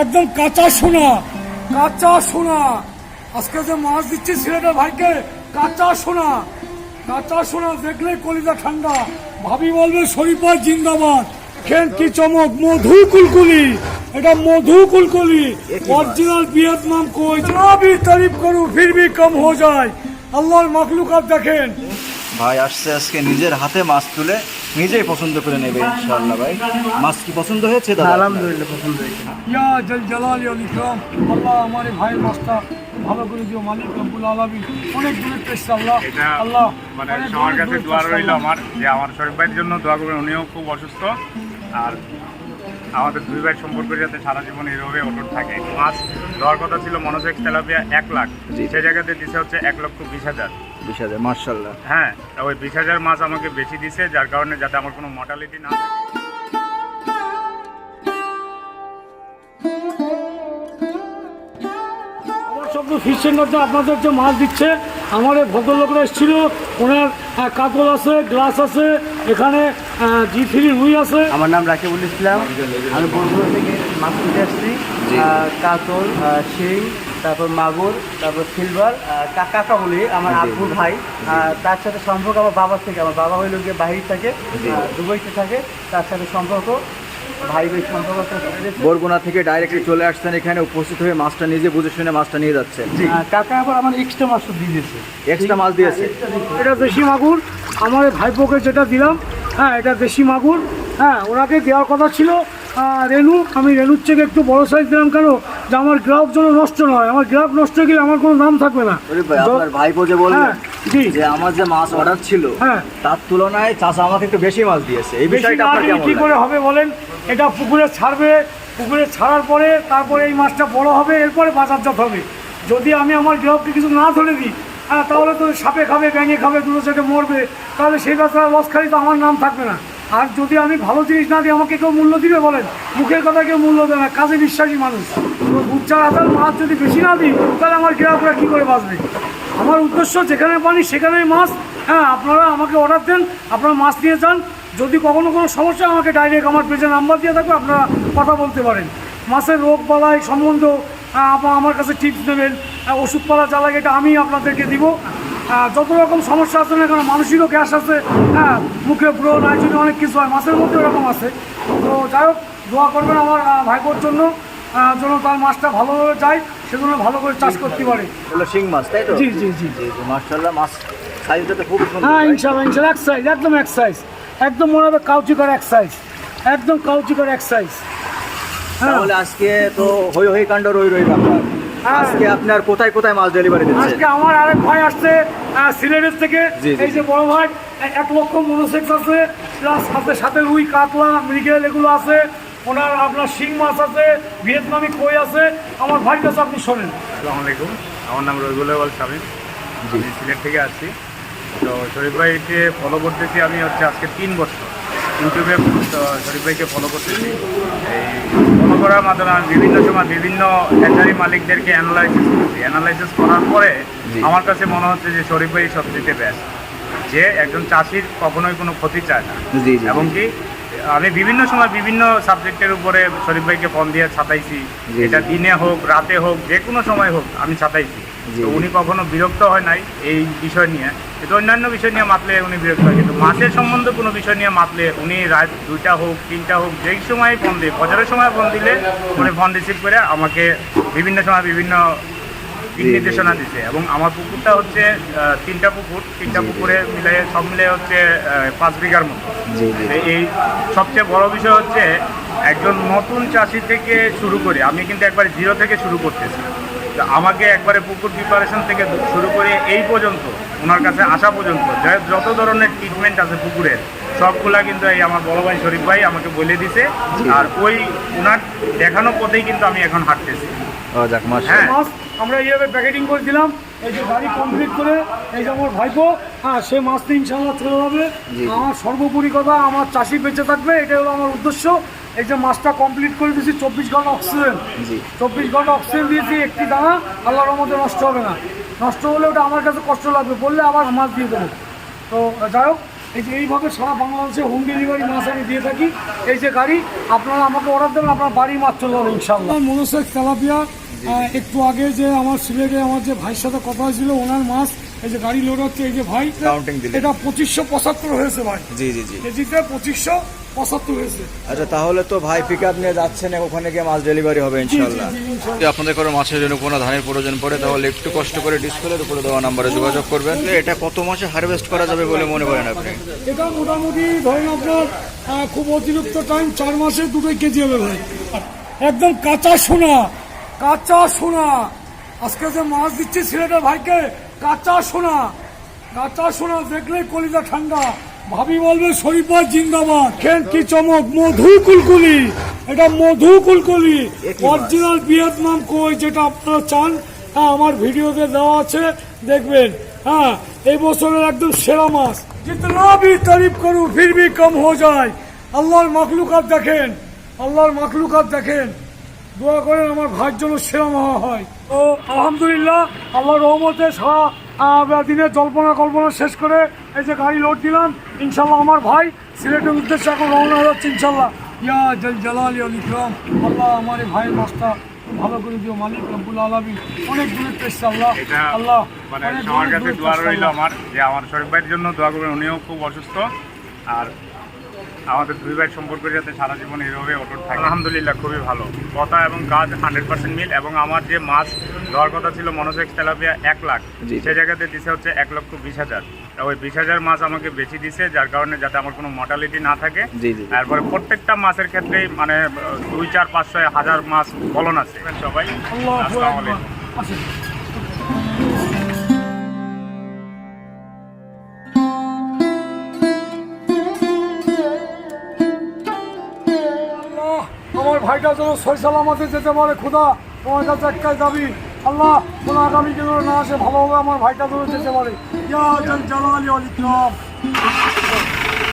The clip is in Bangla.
একদম কাঁচা সোনা। কাঁচা সোনা। আজকে যে মাছ দিচ্ছি ছেলেটা ভাইকে, কাঁচা সোনা। কাঁচা সোনা দেখলে কলিজা ঠান্ডা। ভাবি বলবে, শরীফা জিন্দাবাদ। খেন কি চমক? মধু কুলকুলি। এটা মধু কুলকুলি। অরিজিনাল ভিয়েতনাম কই? যা ভি তারিফ করু ফির ভি কম হো যায়। আল্লাহর মখলুকাত দেখেন। ভাই আসছে আজকে নিজের হাতে মাছ তুলে নিজেই পছন্দ করে নেবে ইনশাআল্লাহ ভাই। মাছ কি পছন্দ হয়েছে দাদা আলহামদুলিল্লাহ পছন্দ হয়েছে। ইয়া জল জালাল আল ইকরাম আল্লাহ আমার এই ভাইয়ের মাছটা ভালো করে দিও মালিক রব্বুল আলামিন। অনেক দূরে পেয়েছে আল্লাহ। আল্লাহ মানে সবার কাছে দোয়া রইল আমার যে আমার শরীফ ভাইয়ের জন্য দোয়া করবেন উনিও খুব অসুস্থ। আর আমাদের দুই ভাই সম্পর্ক যাতে সারা জীবন এইভাবে অটুট থাকে। মাছ দেওয়ার কথা ছিল মনোসেক্স তেলাপিয়া এক লাখ। সে জায়গাতে দিছে হচ্ছে এক লক্ষ বিশ হাজার। বিশ হাজার মার্শাল্লাহ হ্যাঁ ওই বিশ হাজার মাছ আমাকে বেশি দিছে যার কারণে যাতে আমার কোনো মর্টালিটি না থাকে। আমার স্বপ্ন ফিশ সেন্টারটা আপনাদের যে মাছ দিচ্ছে আমার এই ভদ্রলোকরা এসেছিল ওনার কাতল আছে গ্লাস আছে এখানে জি থ্রি রুই আছে। আমার নাম রাকিবুল ইসলাম। আমি বন্ধুরা থেকে মাছ কিনতে আসছি। কাতল শিং তারপর মাগুর তারপর সিলভার আহ, কাকা বলি আমার আব্বুর ভাই। তার সাথে সম্পর্ক আমার বাবার থেকে আমার বাবা হইল গিয়ে বাহির থাকে দুবাইতে থাকে। তার সাথে সম্পর্ক ভাই ভাই সম্পর্ক বরগুনা থেকে ডাইরেক্টলি চলে আসছেন এখানে উপস্থিত হয়ে মাছটা নিজে বুঝে শুনে মাছটা নিয়ে যাচ্ছেন আহ, কাকা আবার আমার এক্সট্রা মাছ দিয়ে দিয়েছে। এক্সট্রা মাছ দিয়েছে? এটা দেশি মাগুর। আমার ভাইপোকে যেটা দিলাম হ্যাঁ এটা দেশি মাগুর। হ্যাঁ ওনাকে দেওয়ার কথা ছিল। রেনু আমি রেনুর থেকে একটু বড় সাইজ দিলাম কেন? যে আমার গ্রাহক যেন নষ্ট নয় আমার গ্রাহক নষ্ট হয়ে গেলে আমার কোনো দাম থাকবে না। আপনার ভাইপো যে বললেন হ্যাঁ। যে আমার যে মাছ অর্ডার ছিল হ্যাঁ। তার তুলনায় চাষা আমাকে একটু বেশি মাছ দিয়েছে। এই বিষয়টা আপনার কি করে হবে বলেন এটা পুকুরে ছাড়বে পুকুরে ছাড়ার পরে তারপরে এই মাছটা বড় হবে এরপরে বাজারজাত হবে। যদি আমি আমার গ্রাহককে কিছু না ধরে দিই হ্যাঁ তাহলে তো সাপে খাবে ব্যাঙে খাবে দুটো সাইডে মরবে তাহলে সেই ব্যবসায় লস খালি তো আমার নাম থাকবে না। আর যদি আমি ভালো জিনিস না দিই, আমাকে কেউ মূল্য দিবে বলেন? মুখের কথা কেউ মূল্য দেবে না, কাজে বিশ্বাসী মানুষ। দুধ আদার মাছ যদি বেশি না দিই, তাহলে আমার গ্রাহকরা কী করে বাঁচবে? আমার উদ্দেশ্য যেখানে পানি, সেখানেই মাছ। হ্যাঁ আপনারা আমাকে অর্ডার দেন, আপনারা মাছ নিয়ে যান। যদি কখনো কোনো সমস্যা, আমাকে ডাইরেক্ট আমার পেজে নাম্বার দিয়ে থাকবে, আপনারা কথা বলতে পারেন। মাছের রোগ বালাই সম্বন্ধ আমার কাছে টিপস নেবেন। ওষুধপালা যা এটা আমি আপনাদেরকে দিব। যত রকম সমস্যা আছে না কারণ মানুষেরও গ্যাস আছে। হ্যাঁ মুখে ব্রণ আয়োজনে অনেক কিছু হয় মাছের মধ্যে এরকম আছে। তো যাই হোক দোয়া করবেন আমার ভাইপোর জন্য যেন তার মাছটা ভালোভাবে যায় সেজন্য ভালো করে চাষ করতে পারে। শিং মাছ তাই তো? জি জি জি। জি মার্শাল্লাহ মাছ সাইজটা তো খুব হ্যাঁ। ইনশাল্লাহ ইনশাল্লাহ এক সাইজ একদম এক সাইজ একদম মনে হবে কাউচিকর এক সাইজ একদম কাউচিকর এক সাইজ হ্যাঁ। তাহলে আজকে তো হই হই কাণ্ড রই রই ব্যাপার হ্যাঁ। আজকে আপনার কোথায় কোথায় মাছ ডেলিভারি দিচ্ছে? আজকে আমার আরেক ভাই আসছে সিলেটের থেকে। এই যে বড় ভাই এক লক্ষ মনোসেক্স আছে প্লাস সাথে সাথে রুই কাতলা মৃগেল এগুলো আছে। ওনার আপনার শিং মাছ আছে ভিয়েতনামি কই আছে। আমার ভাইয়ের কাছে আপনি শোনেন। আসসালামু আলাইকুম। আমার নাম রবিউল আল শামীম। আমি সিলেট থেকে আসছি। তো শরীফ ভাইকে ফলো করতেছি আমি হচ্ছে আজকে তিন বছর। ইউটিউবে শরীফ ভাইকে ফলো করতেছি। এই ফলো করার মাধ্যমে আমি বিভিন্ন সময় বিভিন্ন হ্যাচারি মালিকদেরকে অ্যানালাইসিস করছি। অ্যানালাইসিস করার পরে আমার কাছে মনে হচ্ছে যে শরীফ ভাই সবচেয়ে বেস্ট যে একজন চাষির কখনোই কোনো ক্ষতি চায় না। এবং কি আমি বিভিন্ন সময় বিভিন্ন সাবজেক্টের উপরে শরীফ ভাইকে ফোন দিয়ে ছাতাইছি এটা দিনে হোক রাতে হোক যে কোনো সময় হোক আমি ছাতাইছি তো উনি কখনো বিরক্ত হয় নাই এই বিষয় নিয়ে। কিন্তু অন্যান্য বিষয় নিয়ে মাতলে উনি বিরক্ত হয় কিন্তু মাছের সম্বন্ধে কোনো বিষয় নিয়ে মাতলে উনি রাত দুইটা হোক তিনটা হোক যেই সময় ফোন দিয়ে ফজরের সময় ফোন দিলে উনি ফোন রিসিভ করে আমাকে বিভিন্ন সময় বিভিন্ন। নির্দেশনা দিচ্ছে এবং আমার পুকুরটা হচ্ছে তিনটা পুকুর তিনটা। পুকুরে মিলে সব মিলে হচ্ছে পাঁচ বিঘার মতো। এই সবচেয়ে বড় বিষয় হচ্ছে একজন নতুন চাষি থেকে শুরু করে আমি কিন্তু একবার জিরো থেকে শুরু করতেছি। তো আমাকে একবারে পুকুর প্রিপারেশন থেকে শুরু করে এই পর্যন্ত ওনার কাছে আসা পর্যন্ত যত ধরনের ট্রিটমেন্ট আছে পুকুরের সবগুলা কিন্তু এই আমার বড় ভাই শরীফ ভাই আমাকে বলে দিছে। আর ওই ওনার দেখানো পথেই কিন্তু আমি এখন হাঁটতেছি। হ্যাঁ। মাছ আমরা এইভাবে প্যাকেটিং করে দিলাম এই যে গাড়ি কমপ্লিট করে এই যে আমার ভাইপো হ্যাঁ সে মাছটা ইনশাল্লাহ চলে যাবে। আমার সর্বোপরি কথা আমার চাষি বেঁচে থাকবে এটাই হলো আমার উদ্দেশ্য। এই যে মাছটা কমপ্লিট করে দিয়েছি চব্বিশ ঘণ্টা অক্সিজেন চব্বিশ ঘণ্টা অক্সিজেন দিয়েছি একটি দানা আল্লাহর মধ্যে নষ্ট হবে না। নষ্ট হলে ওটা আমার কাছে কষ্ট লাগবে বললে আবার মাছ দিয়ে দেবো। তো যাই হোক এই যে এইভাবে সারা বাংলাদেশে হোম ডেলিভারি মাছ আমি দিয়ে থাকি। এই যে গাড়ি আপনারা আমাকে অর্ডার দেবেন আপনার বাড়ি মাছ চলে যাবে ইনশাল্লাহ মনোসেক তেলাপিয়া একটু আগে যে আমার সিলেটে আমার যে ভাইয়ের সাথে কথা হয়েছিল ওনার মাছ এই যে গাড়ি লোড হচ্ছে এই যে ভাই। এটা পঁচিশশো পঁচাত্তর হয়েছে ভাই। জি জি জি। কেজিতে পঁচিশশো আচ্ছা তাহলে তো ভাই পিক আপ নিয়ে যাচ্ছেন ওখানে গিয়ে মাছ ডেলিভারি হবে ইনশাল্লাহ আপনাদের কোনো মাছের জন্য কোনো ধানের প্রয়োজন পড়ে তাহলে একটু কষ্ট করে ডিসপ্লের উপরে দেওয়া নাম্বারে যোগাযোগ করবেন। এটা কত মাসে হারভেস্ট করা যাবে বলে মনে করেন আপনি? এটা মোটামুটি ধরেন আপনার খুব অতিরিক্ত টাইম চার মাসে দুটোই কেজি হবে ভাই। একদম কাঁচা সোনা কাঁচা সোনা। আজকে যে মাছ দিচ্ছি ছেলেটা ভাইকে কাঁচা সোনা কাঁচা সোনা দেখলে কলিজা ঠান্ডা। ভাবি বলবে শরীফার জিন্দাবাদ। খেন কি চমক? মধু কুলকুলি। এটা মধু কুলকুলি। অরিজিনাল ভিয়েতনাম কই যেটা আপনারা চান? হ্যাঁ আমার ভিডিওতে দেওয়া আছে দেখবেন। হ্যাঁ এই বছরের একদম সেরা মাস জিতনা ভি তারিফ করু ফির ভি কম হো যায়। আল্লাহর মখলুকাত দেখেন। আল্লাহর মখলুকাত দেখেন। দোয়া করেন আমার ভাইয়ের জন্য সেরা মহা হয়। তো আলহামদুলিল্লাহ আল্লাহর রহমতে সারা দিনের জল্পনা কল্পনা শেষ করে এই যে গাড়ি লোড দিলাম ইনশাল্লাহ আমার ভাই সিলেটের উদ্দেশ্যে এখন রওনা হয়ে যাচ্ছে ইনশাল্লাহ ইয়া জল জালাল আল ইকরাম আল্লাহ আমার এই ভাইয়ের খুব ভালো করে দিও মালিক রব্বুল আলমী অনেক দূরে পেয়েছে আল্লাহ আল্লাহ মানে সবার কাছে দোয়া রইল আমার যে আমার শরীফ ভাইয়ের জন্য দোয়া করবেন উনিও খুব অসুস্থ। আর আমাদের দুই ভাই সম্পর্কের যাতে সারা জীবন এইভাবে অটুট থাকে। আলহামদুলিল্লাহ খুবই ভালো। কথা এবং কাজ হান্ড্রেড পার্সেন্ট মিল এবং আমার যে মাছ দেওয়ার কথা ছিল মনোসেক্স তেলাপিয়া এক লাখ সে জায়গাতে দিছে হচ্ছে এক লক্ষ বিশ হাজার। তা ওই বিশ হাজার মাছ আমাকে বেশি দিছে যার কারণে যাতে আমার কোনো মর্টালিটি না থাকে। তারপরে প্রত্যেকটা মাছের ক্ষেত্রেই মানে দুই চার পাঁচশো হাজার মাছ ফলন আছে। সবাই। আল্লাহ আসসালামু আলাইকুম। আমার ভাইটা যেন সই সালামতে যেতে পারে, খুদা। তোমার কাছে একটাই দাবি, আল্লাহ কোনো আগামী দিনে না আসে, ভালোভাবে আমার ভাইটা যেন যেতে পারে। ইয়া জাল জালালি